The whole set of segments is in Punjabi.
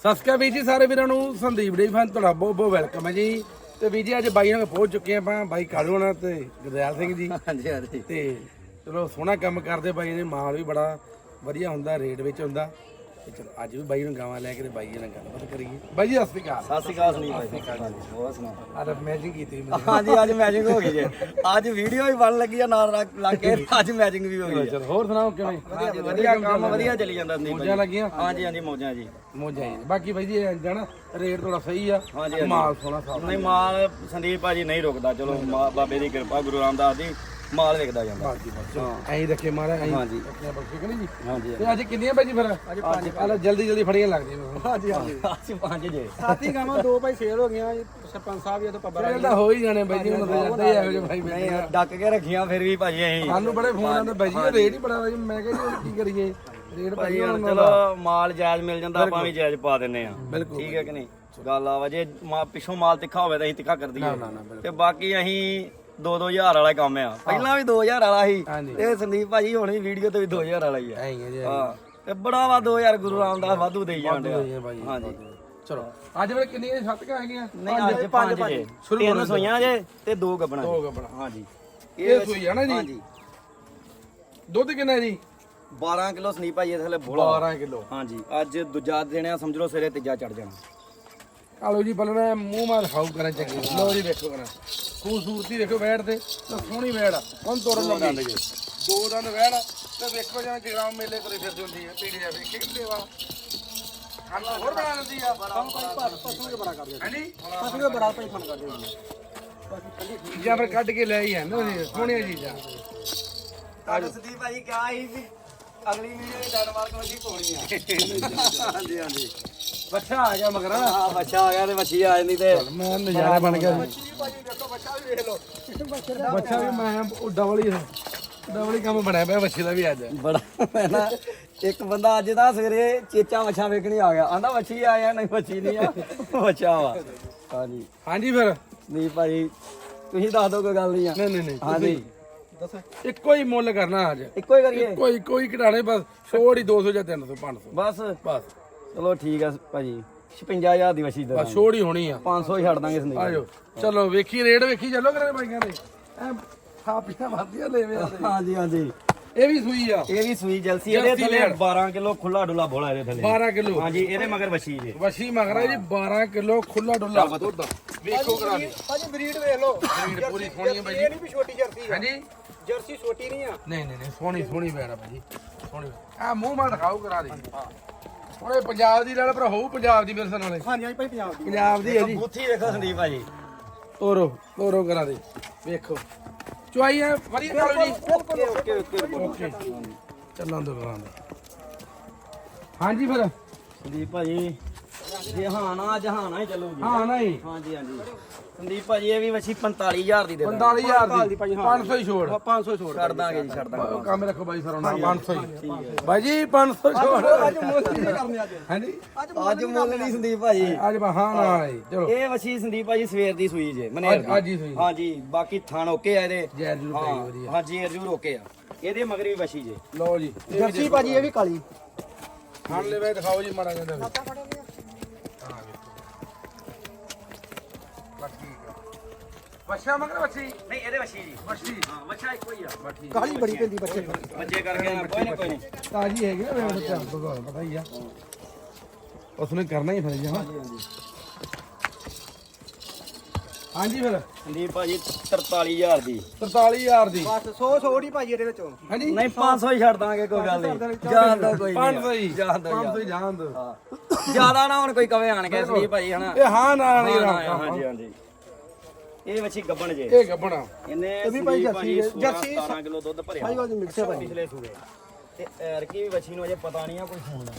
ਸਤਿ ਸ਼੍ਰੀ ਅਕਾਲ ਵੀਰ ਜੀ ਸਾਰੇ ਵੀਰਾਂ ਨੂੰ ਸੰਦੀਪ ਡੇ ਫਨ ਤੁਹਾਡਾ ਬਹੁਤ ਬਹੁਤ ਵੈਲਕਮ ਹੈ ਜੀ। ਤੇ ਵੀਰ ਜੀ ਅੱਜ ਬਾਈਆਂ ਕੋਲ ਪਹੁੰਚ ਚੁੱਕੇ ਆਪਾਂ ਬਾਈ ਕਾਲੂ ਹੋਣਾ ਤੇ ਗੁਰਦਿਆਲ ਸਿੰਘ ਜੀ। ਹਾਂਜੀ ਹਾਂਜੀ। ਤੇ ਚਲੋ ਸੋਹਣਾ ਕੰਮ ਕਰਦੇ ਬਾਈ ਨੇ ਮਾਲ ਵੀ ਬੜਾ ਵਧੀਆ ਹੁੰਦਾ ਰੇਟ ਵਿੱਚ ਹੁੰਦਾ। ਤੇ ਚਲੋ ਅੱਜ ਵੀ ਬਾਈ ਨੂੰ ਗਾਵਾਂ ਲੈ ਕੇ ਤੇ ਬਾਈ ਜੀ ਨਾਲ ਗੱਲਬਾਤ ਕਰੀਏ। ਬਾਈ ਜੀ ਸਤਿ ਸ਼੍ਰੀ ਅਕਾਲ। ਸਤਿ ਸ਼੍ਰੀ ਅਕਾਲ ਸੁਨੀਲ ਭਾਈ ਹਾਂਜੀ ਹੋਰ ਸੁਣਾਓ? ਆਹ ਮੈਚਿੰਗ ਕੀਤੀ ਮੈਨੂੰ। ਹਾਂਜੀ ਅੱਜ ਮੈਚਿੰਗ ਹੋ ਗਈ ਜੇ। ਅੱਜ ਵੀਡੀਓ ਵੀ ਬਣ ਲੱਗੀ ਆ ਨਾਲ ਲੱਗ ਕੇ ਅੱਜ ਮੈਚਿੰਗ ਵੀ ਹੋ ਗਈ ਚਲੋ ਹੋਰ ਸੁਣਾਓ ਕਿਵੇਂ? ਹਾਂਜੀ ਵਧੀਆ ਕੰਮ ਵਧੀਆ ਚੱਲੀ ਜਾਂਦਾ ਸੁਨੀਲ ਮੌਜਾਂ ਲੱਗੀਆਂ? ਹਾਂਜੀ ਹਾਂਜੀ ਮੌਜਾਂ ਜੀ। ਮੋਜਾਂ ਜੀ। ਬਾਕੀ ਬਾਈ ਜੀ ਜਾਣਾ ਰੇਟ ਥੋੜਾ ਸਹੀ ਆ। ਮਾਲ ਸੋਹਣਾ ਸਾਫ਼ ਨਹੀਂ ਮਾਲ ਸੰਦੀਪ ਭਾਜੀ ਨਹੀਂ ਰੁਕਦਾ। ਚਲੋ ਬਾਬੇ ਦੀ ਕਿਰਪਾ ਗੁਰੂ ਰਾਮਦਾਸ ਦੀ। ਮਾਲ ਵਿਕਦਾ ਜਾਂਦਾ। ਬਾਕੀ ਬਸ ਐਂ ਰੱਖੇ ਮਾਰਾ ਐਂ ਹਾਂਜੀ। ਆਪਣੇ ਬਖਸ਼ੇ ਕਿ ਨਹੀਂ ਜੀ? ਹਾਂਜੀ ਤੇ ਅੱਜ ਕਿੰਨੀਆਂ ਬਾਜੀ ਫਿਰ? ਅੱਜ ਪੰਜ ਜਲਦੀ ਜਲਦੀ ਫੜੀਆਂ ਲੱਗਦੀਆਂ ਹਾਂਜੀ ਹਾਂਜੀ। ਅਸੀਂ ਪੰਜ ਜੇ। ਸਾਥੀ ਗਾਵਾਂ ਦੋ ਭਾਈ ਸੇਲ ਹੋ ਗਈਆਂ ਸਰਪੰਚ ਸਾਹਿਬ ਇਹ ਤੋਂ ਪੱਬਰ ਇਹ ਤਾਂ ਹੋ ਹੀ ਜਾਣੇ ਬਾਈ ਜੀ ਹੁਣ ਤਾਂ ਜਾਂਦੇ ਹੀ ਇਹੋ ਜਿਹੇ ਭਾਈ ਨਹੀਂ ਡੱਕ ਕੇ ਰੱਖੀਆਂ ਫਿਰ ਵੀ ਭਾਜੀ ਅਸੀਂ। ਸਾਨੂੰ ਬੜੇ ਫੋਨ ਆਉਂਦੇ ਬਾਈ ਜੀ ਰੇਟ ਹੀ ਬੜਾ ਵਾ ਜੀ ਮੈਂ ਕਿਹਾ ਜੀ ਹੁਣ ਕੀ ਕਰੀਏ? ਰੇਟ ਭਾਜੀ ਭਾਈ ਹੁਣ ਚਲੋ ਮਾਲ ਜਾਇਜ਼ ਮਿਲ ਜਾਂਦਾ ਆਪਾਂ ਵੀ ਜਾਇਜ਼ ਪਾ ਦਿੰਨੇ ਆ ਬਿਲਕੁਲ ਠੀਕ ਹੈ ਕਿ ਨਹੀਂ? ਗੱਲ ਆ ਵਾ ਜੇ ਮਾ- ਪਿੱਛੋਂ ਮਾਲ ਤਿੱਖਾ ਹੋਵੇ ਤਾਂ ਅਸੀਂ ਤਿੱਖਾ ਕਰ ਦਈਏ। ਤੇ ਬਾਕੀ ਅਸੀਂ 2-2000 ਵਾਲਾ ਕੰਮ ਆ। ਪਹਿਲਾਂ ਵੀ 2000 ਵਾਲਾ ਸੀ। ਹਾਂਜੀ। ਤੇ ਸੰਦੀਪ ਭਾਜੀ ਹੁਣ ਵੀ ਵੀਡੀਓ ਤੇ ਵੀ 2000 ਵਾਲਾ ਹੀ ਆ। ਐਂ ਹੀ ਹੈ ਜੀ ਹਾਂ ਤੇ ਬੜਾ ਵਾ 2000 ਗੁਰੂ ਰਾਮਦਾਸ ਵਾਧੂ ਦੇਈ ਜਾਂਦੇ ਆ। ਬਾਈ ਹਾਂਜੀ। ਚਲੋ ਅੱਜ ਫਿਰ ਕਿੰਨੀਆਂ ਸੱਤ ਕਾ ਹੈਗੀਆਂ ਨਹੀਂ ਅੱਜ ਪੰਜ ਜੇ। ਤਿੰਨ ਸੋਈਆਂ ਜੇ ਤੇ ਦੋ ਗੱਬਣਾ ਦੋ ਗੱਬਣਾ। ਹਾਂਜੀ। ਇਹ ਸੂਈ ਆ ਨਾ ਜੀ? ਹਾਂਜੀ। ਦੁੱਧ ਕਿੰਨਾ ਹੈ ਜੀ? 12 ਕਿਲੋ ਸੰਦੀਪ ਭਾਜੀ ਇਸ ਵੇਲੇ ਬੋਲਾ। 12 ਕਿਲੋ। ਹਾਂਜੀ। ਅੱਜ ਦੂਜਾ ਦੇਣਿਆ ਸਮਝ ਲਓ ਸਿਰੇ ਤੀਜਾ ਚੜ ਜਾਣਾ। ਆਲੋ ਜੀ ਬਲਣਾ ਮੂੰਹ ਮਾਰ ਖਾਉ ਕਰਾਂ ਚੰਗੀ। ਲੋ ਜੀ ਦੇਖੋ ਕਰਾਂ। ਖੂਬਸੂਰਤੀ ਦੇਖੋ ਬੈਠ ਤੇ ਤਾਂ ਸੋਹਣੀ ਬੈਠ ਆ। ਹੁਣ ਤੋਰਨ ਲੱਗਾ। ਲਗੇ ਦੋ ਦੰਦ ਬੈਠ ਤੇ ਦੇਖੋ ਜਿਵੇਂ ਜਗਰਾਮ ਮੇਲੇ ਤੁਰੇ ਫਿਰਦੀ ਹੁੰਦੀ ਹੈ ਪੀੜੀ ਆ ਵੇਖੇ ਕਿੰਦੇ ਵਾ ਖਾਣਾ ਹੋਰ ਬਣਾ ਲੈਂਦੀ ਆ। ਪਸ਼ੂ ਦੇ ਬੜਾ ਕਰਦੇ ਹਾਂਜੀ ਪਸ਼ੂ ਦੇ ਬੜਾ ਭਾਈ ਫਨ ਕਰਦੇ ਚੀਜ਼ਾਂ ਫਿਰ ਕੱਢ ਕੇ ਲੈ ਹੀ ਆਂਦਾ ਜੀ ਸੋਹਣੀਆਂ ਚੀਜ਼ਾਂ। ਤੁਹਾਨੂੰ ਸੰਦੀਪ ਭਾਜੀ ਕਿਹਾ ਸੀ? ਵੀ ਅਗਲੀ ਵੀਡੀਓ ਵਿੱਚ ਡੈਨਮਾਰਕ ਵੱਜੀ ਪਾਉਣੀ ਆ। ਹਾਂਜੀ ਹਾਂਜੀ। ਬੱਚਾ ਆ ਗਿਆ ਮਗਰ। ਹਾਂ ਬੱਚਾ ਆ ਗਿਆ ਤੇ ਮੱਛੀ ਆ ਜਾਂਦੀ ਤੇ। ਮੈਂ ਨਜ਼ਾਰਾ ਬਣ ਗਿਆ ਭਾਜੀ ਦੇਖੋ ਬੱਚਾ ਵੀ ਵੇਖ ਲਓ। ਬੱਚਾ ਵੀ ਮੈਂ ਉਹ ਡਬਲ ਹੀ ਡਬਲ ਹੀ ਕੰਮ ਬਣਿਆ ਪਿਆ ਬੱਚੇ ਦਾ ਵੀ ਅੱਜ। ਬੜਾ ਮੈਂ ਨਾ ਇੱਕ ਬੰਦਾ ਅੱਜ ਦਾ ਸਵੇਰੇ ਚੇਚਾ ਮੱਛਾਂ ਵੇਖਣੀ ਆ ਗਿਆ। ਆਂਦਾ ਮੱਛੀ ਆਇਆ ਨਹੀਂ ਮੱਛੀ ਨਹੀਂ ਆ? ਬੱਚਾ ਵਾ। ਹਾਂਜੀ। ਹਾਂਜੀ ਫਿਰ। ਨਹੀਂ ਭਾਜੀ ਤੁਸੀਂ ਦੱਸ ਦਿਓ ਕੋਈ ਗੱਲ ਨਹੀਂ ਆ। ਨਹੀਂ ਨਹੀਂ ਨਹੀਂ। ਹਾਂਜੀ। ਦੱਸੋ। ਇੱਕੋ ਹੀ ਮੁੱਲ ਕਰਨਾ ਅੱਜ। ਇੱਕੋ ਹੀ ਕਰੀਏ? ਕੋਈ ਕੋਈ ਘਟਾਣੇ ਬਸ ਛੋੜ ਹੀ 200 ਜਾਂ 300 500 ਬਸ। ਬਸ। ਚਲੋ ਠੀਕ ਆ ਭਾਜੀ। 56000 ਦੀ ਮੱਛੀ ਦੇ ਬਸ ਛੋੜ ਹੀ ਹੋਣੀ ਆ। 500 ਹੀ ਛੱਡ ਦਾਂਗੇ ਸੰਦੀਪ ਆਜੋ ਚਲੋ ਵੇਖੀ ਰੇਟ ਵੇਖੀ ਚੱਲੋ ਕਰੇ ਬਾਈਆਂ ਦੇ। ਐ ਥਾਪੀਆਂ ਵਧੀਆ ਲੈਵੇਂ ਆ ਹਾਂਜੀ ਹਾਂਜੀ। ਇਹ ਵੀ ਸੂਈ ਆ। ਇਹ ਵੀ ਸੂਈ ਜਲਸੀ ਇਹਦੇ ਜਲਸੀ ਥੱਲੇ ਲੈਣ। 12 ਕਿਲੋ ਖੁੱਲਾ ਡੁੱਲਾ ਬੋਲਾ ਇਹਦੇ ਥੱਲੇ। 12 ਕਿਲੋ। ਹਾਂਜੀ ਇਹਦੇ ਮਗਰ ਵਛੀ ਜੇ। ਵਸ਼ੀ ਮਗਰਾ ਜੀ 12 ਕਿਲੋ ਖੁੱਲਾ ਡੁੱਲਾ। ਦੁੱਧ ਵੇਖੋ ਕਰਾ ਭਾਜੀ ਬਰੀਡ ਵੇਖ ਲਓ। ਬਰੀਡ ਪੂਰੀ ਸੋਹਣੀ ਆ ਬਾਈ ਇਹ ਨਹੀਂ ਵੀ ਛੋਟੀ ਜਰਸੀ ਹਾਂਜੀ? ਜਰਸੀ ਛੋਟੀ ਨਹੀਂ ਆ। ਨਹੀਂ ਨਹੀਂ ਨਹੀਂ ਸੋਹਣੀ ਸੋਹਣੀ ਬੈਣਾ ਭਾਜੀ ਸੋਹਣੀ ਆ ਮੂੰਹ ਮਾ ਦਿਖਾਓ ਕਰਾ ਦੇ। ਹੁਣ ਇਹ ਪੰਜਾਬ ਦੀ ਲੈ ਪਰ ਹੋਊ ਪੰਜਾਬ ਦੀ ਮਿਲਸਨ ਵਾਲੇ ਹਾਂਜੀ ਹਾਂਜੀ ਭਾਈ ਪੰਜਾਬ ਦੀ। ਪੰਜਾਬ ਦੀ ਹੈ ਜੀ। ਬੁੱਥੀ ਵੇਖੋ ਸੰਦੀਪ ਭਾਜੀ। ਤੋਰੋ ਤੋਰੋ ਕਰਾ ਦੇ। ਵੇਖੋ। ਚੁਆਈ ਹੈ ਵਧੀਆ ਕਰੋ ਜੀ। ਓਕੇ ਓਕੇ ਓਕੇ ਚੱਲਾਂ ਦੋ ਕਰਾਂ ਦੇ ਹਾਂਜੀ ਫਿਰ। ਸੰਦੀਪ ਭਾਜੀ ਜਹਾਨਾ ਜਹਾਨਾ ਹੀ ਚੱਲੂਗੀ। ਹਾਂ ਨਹੀਂ। ਹਾਂਜੀ ਹਾਂਜੀ। ਸੰਦੀਪ ਭਾਜੀ ਇਹ ਵੀ ਵਛੀ 45000 ਦੀ ਦੇ ਦਾਂਗੇ 45000 ਦੀ। 500 ਹੀ। ਛੋੜ। 500 ਛੋੜ ਛੱਡ ਦਾਂਗੇ ਜੀ ਛੱਡ ਦਾਂਗੇ। ਉਹ ਕੰਮ ਰੱਖੋ ਬਾਈ ਸਰ ਉਹਨਾਂ 500 ਹੀ। ਬਾਈ ਜੀ 500 ਛੋੜ। ਕਰਨੇ ਅੱਜ? ਹਾਂਜੀ? ਅੱਜ ਮੁੱਲ ਨਹੀਂ ਸੰਦੀਪ ਭਾਜੀ। ਅੱਜ ਬਹਾ ਨਾ ਆਈ ਚਲੋ। ਇਹ ਵਛੀ ਸੰਦੀਪ ਭਾਜੀ ਸਵੇਰ ਦੀ ਸੂਈ ਜੇ ਮਨੇਰ ਅੱਜ- ਅੱਜ ਹੀ ਸੂਈ। ਹਾਂਜੀ ਬਾਕੀ ਥਣ ਓਕੇ ਆ ਇਹਦੇ। ਜੈ ਜੂ ਪਈ ਹਾਂ ਓਕੇ ਆ। ਇਹਦੇ ਮਗਰ ਵੀ ਵਛੀ ਜੇ। ਲਓ ਜੀ। ਜਰਸੀ ਭਾਜੀ ਇਹ ਵੀ ਕਾਲੀ। ਖਾਣ ਲੈ ਵੇ ਦਿਖਾਓ ਜੀ ਮਾੜਾ ਜਿਹਾ ਬੱਚਾ ਮਗਰ ਬੱਚੀ ਨਹੀਂ ਇਹਦੇ ਵਛੀ ਜੀ। ਬੱਚੀ ਹਾਂ ਵਛਾ ਇੱਕੋ ਹੀ ਆ। ਕਾਲੀ ਬੜੀ ਪੈਂਦੀ ਬੱਚੇ ਨੂੰ ਬੱਚੇ ਕਰਕੇ ਨਾ ਕੋਈ ਨਹੀਂ ਕੋਈ ਨਹੀਂ ਤਾਜੀ ਹੈਗੀ ਨਾ ਮੇਰੇ ਬੱਚਾ ਭਗਵਾਨ ਪਤਾ ਹੀ ਆ। ਉਸਨੇ ਕਰਨਾ ਹੀ ਫਿਰ ਜੀ ਹਾਂ। ਹਾਂਜੀ ਫਿਰ। ਸੰਦੀਪ ਭਾਜੀ 43000 ਦੀ। 43000 ਦੀ। ਬਸ 100 ਛੋੜ ਹੀ ਭਾਜੀ ਇਹਦੇ ਵਿੱਚੋਂ। ਹਾਂਜੀ। ਨਹੀਂ 500 ਹੀ ਛੱਡ ਦਾਂਗੇ ਕੋਈ ਗੱਲ ਨਹੀਂ। ਜਾਣ ਦੋ ਕੋਈ 500 ਹੀ। ਜਾਣ ਦੋ 500 ਹੀ ਜਾਣ ਦੋ ਜ਼ਿਆਦਾ ਨਾ ਹੁਣ ਕੋਈ ਕਵੇ ਆਣ ਕੇ ਸੰਦੀਪ ਭਾਜੀ ਹਨਾ। ਇਹ ਹਾਂ ਨਾ ਨਹੀਂ ਹਾਂਜੀ ਹਾਂਜੀ। ਇਹ ਵਛੀ ਗੱਬਣ ਜੇ। ਇਹ ਗੱਬਣਾ ਇਹਨੇ ਵੀ ਭਾਈ ਜਰਸੀ ਭਾਜੀ ਜਰਸੀ 17 ਕਿਲੋ ਦੁੱਧ ਭਰਿਆ ਭਾਈ ਵਾਲੀ ਮਿਕਸ ਹੈ ਭਾਈ। ਪਿਛਲੇ ਸੂਏ ਤੇ ਐਰਕੀ ਵੀ ਵਛੀ ਨੂੰ ਅਜੇ ਪਤਾ ਨਹੀਂ ਆ ਕੋਈ ਫੋਨ ਦਾ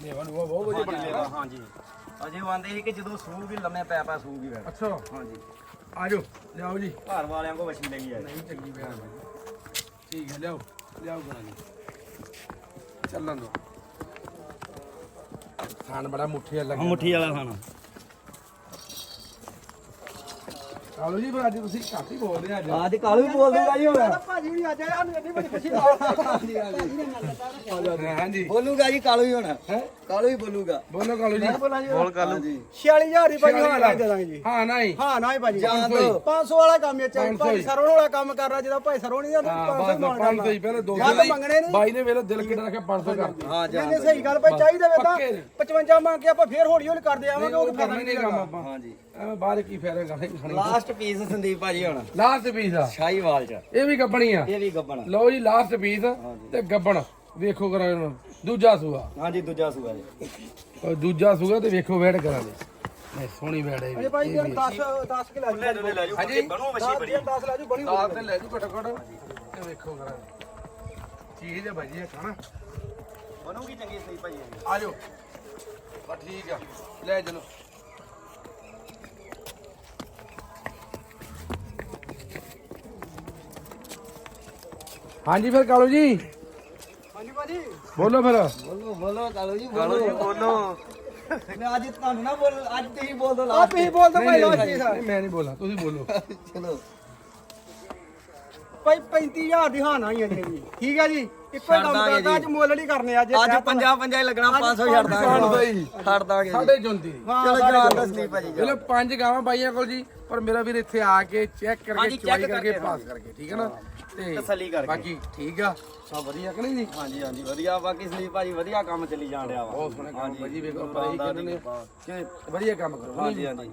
ਦੇਵਨ ਉਹ ਬਹੁਤ ਵਧੀਆ ਬਣਿਆ ਹਾਂਜੀ। ਅਜੇ ਉਹ ਆਂਦੇ ਸੀ ਕਿ ਜਦੋਂ ਸੂ ਵੀ ਲੰਮੇ ਪੈ ਪੈ ਸੂ ਵੀ ਵੈ ਅੱਛਾ। ਹਾਂਜੀ। ਆਜੋ ਲਿਆਓ ਜੀ। ਘਰ ਵਾਲਿਆਂ ਕੋ ਵਛੀ ਲਈ ਆਏ। ਨਹੀਂ ਚੰਗੀ ਬਿਆਨ ਠੀਕ ਹੈ ਲਿਆਓ। ਲਿਆਓ ਗਣਾ ਜੀ। ਚੱਲਣ ਦੋ ਖਾਣ ਬੜਾ ਮੁੱਠੀ ਲੱਗਾ ਮੁੱਠੀ ਵਾਲਾ ਖਾਣਾ ਕਾਲੂ ਜੀ ਫਿਰ ਅੱਜ ਤੁਸੀਂ ਘੱਟ ਹੀ ਬੋਲਦੇ ਆ ਅੱਜ। ਅੱਜ ਕਾਲੂ ਵੀ ਬੋਲ ਦੂੰਗਾ ਜੀ ਹੁਣ। ਭਾਜੀ ਵੀ ਅੱਜ ਆਇਆ ਸਾਨੂੰ ਇੰਨੀ ਬੜੀ ਖੁਸ਼ੀ ਨਾਲ। ਹਾਂਜੀ ਬੋਲੂਗਾ ਜੀ ਕਾਲੂ ਹੀ ਹੁਣ। ਹੈ? ਕਾਲੂ ਹੀ ਬੋਲੂਗਾ। ਬੋਲੋ ਕਾਲੂ ਜੀ। ਬੋਲਾਂ ਜੀ ਕਾਲੂ। 46000 ਦੀ ਭਾਜੀ ਹਾਂ ਨਾ ਦੇ ਦਾਂਗੇ। ਜੀ ਹਾਂ ਨਹੀਂ। ਹਾਂ ਨਾ ਹੀ ਭਾਜੀ। ਜਾਣ ਦਿਓ। 500 ਵਾਲਾ ਕੰਮ ਹੈ ਚਾਹੀ 500 ਭਾਜੀ ਸਰੋਂ ਵਾਲਾ ਕੰਮ ਕਰ ਰਿਹਾ ਜਿਹਦਾ ਭਾਈ ਸਰੋਂ ਨਹੀਂ ਜਾਂਦਾ ਹਾਂ ਬਸ 500 ਹੀ। ਪਹਿਲੇ 200 ਜਾਂ ਤਾਂ ਮੰਗਣੇ ਨਹੀਂ ਬਾਈ ਨੇ ਵੇਲੇ ਦਿਲ ਕਿੱਡਾ ਰੱਖਿਆ 500 ਕਰਤਾ। ਹਾਂ ਨਹੀਂ ਸਹੀ ਗੱਲ ਭਾਈ ਚਾਹੀਦਾ ਵੇ ਤਾਂ ਪੱਕੇ ਨੇ। 55 ਮੰਗ ਕੇ ਆਪਾਂ ਫੇਰ ਹੌਲੀ ਹੌਲੀ ਕਰਦੇ ਆਵਾਂਗੇ ਉਹ ਕਰਨਾ ਨਹੀਂ ਕੰਮ ਆਪਾਂ। ਹਾਂ ਜੀ ਐਵੇਂ ਬਾਹਰ ਕੀ ਫਾਇਦਾ ਖਾਣੇ ਖਾਣੀ ਲਾਸਟ ਪੀਸ ਸੰਦੀਪ ਭਾਜੀ ਹੁਣ। ਲਾਸਟ ਪੀਸ ਆ। ਸ਼ਾਹੀਵਾਲ ਚ। ਇਹ ਵੀ ਗੱਬਣੀ ਆ ਇਹ ਵੀ ਗੱਬਣ ਲਓ ਜੀ ਲਾਸਟ ਪੀਸ ਤੇ ਗੱਬਣ। ਵੇਖੋ ਕਰਾਂ ਇਹਨੂੰ। ਦੂਜਾ ਸੂਆ। ਹਾਂ ਜੀ ਦੂਜਾ ਸੂਆ ਜੀ। ਉਹ ਦੂਜਾ ਸੂਆ ਤੇ ਵੇਖੋ ਵੇੜ ਕਰਾਂਗੇ। ਨਹੀਂ ਸੋਹਣੀ ਵੇੜ ਹੈ ਇਹ ਭਾਈ 10 10 ਕਿਲੋ ਲੈ ਜੋ ਲੈ ਜੋ ਹਾਂਜੀ। ਬਣੋ ਮੱਛੀ ਬੜੀ। 10 ਲੈ ਜੂ ਬਣੀ ਸਾਲ ਤੇ ਲੈ ਜੂ ਘਟੋ ਘਟ ਤੇ ਵੇਖੋ ਕਰਾਂਗੇ ਚੀਜ਼ ਹੈ ਭਾਜੀ ਇਹ ਖਾਣਾ। ਬਣੂਗੀ ਚੰਗੀ ਭਾਜੀ ਇਹ। ਆ ਜਾਓ। ਬਸ ਠੀਕ ਆ। ਲੈ ਚਲੋ। ਹਾਂਜੀ ਫਿਰ ਕਾਲੂ ਜੀ। ਹਾਂਜੀ ਭਾਜੀ। ਬੋਲੋ ਫਿਰ। ਬੋਲੋ ਬੋਲੋ ਕਾਲੂ ਜੀ ਬੋਲੋ ਜੀ ਬੋਲੋ। ਮੈਂ ਅੱਜ ਤੁਹਾਨੂੰ ਨਾ ਬੋਲ ਅੱਜ ਤੁਸੀਂ ਬੋਲ ਦੋ ਆਪ ਹੀ ਬੋਲ ਦੋ ਭਾਈ ਲਾਸਟ ਨਹੀਂ, ਨਹੀਂ, ਮੈਂ ਨਹੀਂ ਬੋਲਾਂ ਤੁਸੀਂ ਬੋਲੋ। ਚਲੋ। ਭਾਈ 35000 ਦੀ ਹਾਂ ਨਾ ਹੀ ਹੈ ਜੀ। ਠੀਕ ਹੈ ਜੀ? ਇੱਕੋ ਹੀ ਕੰਮ ਦਾਂਗੇ ਕਰਦਾ ਜੀ। ਅੱਜ ਮੁੱਲ ਨਹੀਂ ਕਰਨੇ ਅੱਜ ਅੱਜ 50 50 ਹੀ ਲੱਗਣਾ 500 ਛੱਡ ਛੱਡ ਦਾਂਗੇ। ਦਈ ਛੱਡ ਦਾਂਗੇ ਜੀ। ਸਾਡੇ 34 ਚਲੋ ਜਾਨ ਦਾ ਸੰਦੀਪ ਭਾਜੀ ਚਲੋ ਪੰਜ ਗਾਵਾਂ ਬਾਈਆਂ ਕੋਲ ਜੀ। ਪਰ ਮੇਰਾ ਵੀਰ ਇੱਥੇ ਆ ਕੇ ਚੈੱਕ ਕਰਕੇ ਹਾਂਜੀ, ਚੁਆਈ ਕਰਕੇ ਕਰਕੇ, ਪਾਸ ਕਰਕੇ ਠੀਕ ਹੈ ਨਾ? ਤੇ ਤਸੱਲੀ ਕਰਕੇ। ਬਾਕੀ ਠੀਕ ਆ? ਸਭ ਵਧੀਆ ਕਿ ਨਹੀਂ ਜੀ? ਹਾਂਜੀ ਹਾਂਜੀ ਵਧੀਆ। ਬਾਕੀ ਸੰਦੀਪ ਭਾਜੀ ਵਧੀਆ ਕੰਮ ਚੱਲੀ ਜਾਣ ਡਿਆ ਵਾ। ਬਹੁਤ ਸੋਹਣੇ ਕੰਮ ਭਾਜੀ ਵੇਖੋ ਪਰ ਇਹੀ ਕਹਿੰਦੇ ਨੇ। ਕਿ ਵਧੀਆ ਕੰਮ ਕਰੋ। ਹਾਂਜੀ ਹਾਂਜੀ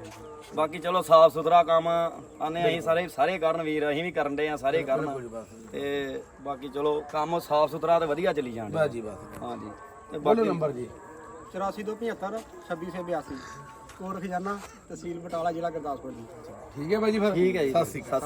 ਬਾਕੀ ਚਲੋ ਸਾਫ਼ ਸੁਥਰਾ ਕੰਮ ਆਨੇ ਅਸੀਂ ਸਾਰੇ ਸਾਰੇ ਕਰਨ ਵੀਰ ਅਸੀਂ ਵੀ ਕਰਨ ਦੇ ਆ ਸਾਰੇ ਕਰਨ ਤੇ ਬਾਕੀ ਚਲੋ ਕੰਮ ਸਾਫ਼ ਸੁਥਰਾ ਤੇ ਵਧੀਆ ਚੱਲੀ ਜਾਣ ਡਿਆ। ਬਸ ਜੀ ਬਸ। ਹਾਂਜੀ। ਤੇ ਬੋਲੋ ਬਾਕੀ ਨੰਬਰ ਜੀ। 84 ਤੋਂ 75 26 ਤੋਂ 82 ਕੋਰ ਖਜ਼ਾਨਾ ਤਹਿਸੀਲ ਬਟਾਲਾ ਜ਼ਿਲ੍ਹਾ ਗੁਰਦਾਸਪੁਰ ਜੀ। ਠੀਕ ਹੈ ਬਾਈ ਜੀ ਫਿਰ। ਠੀਕ ਹੈ ਜੀ। ਸਤਿ ਸ਼੍ਰੀ ਅਕਾਲ।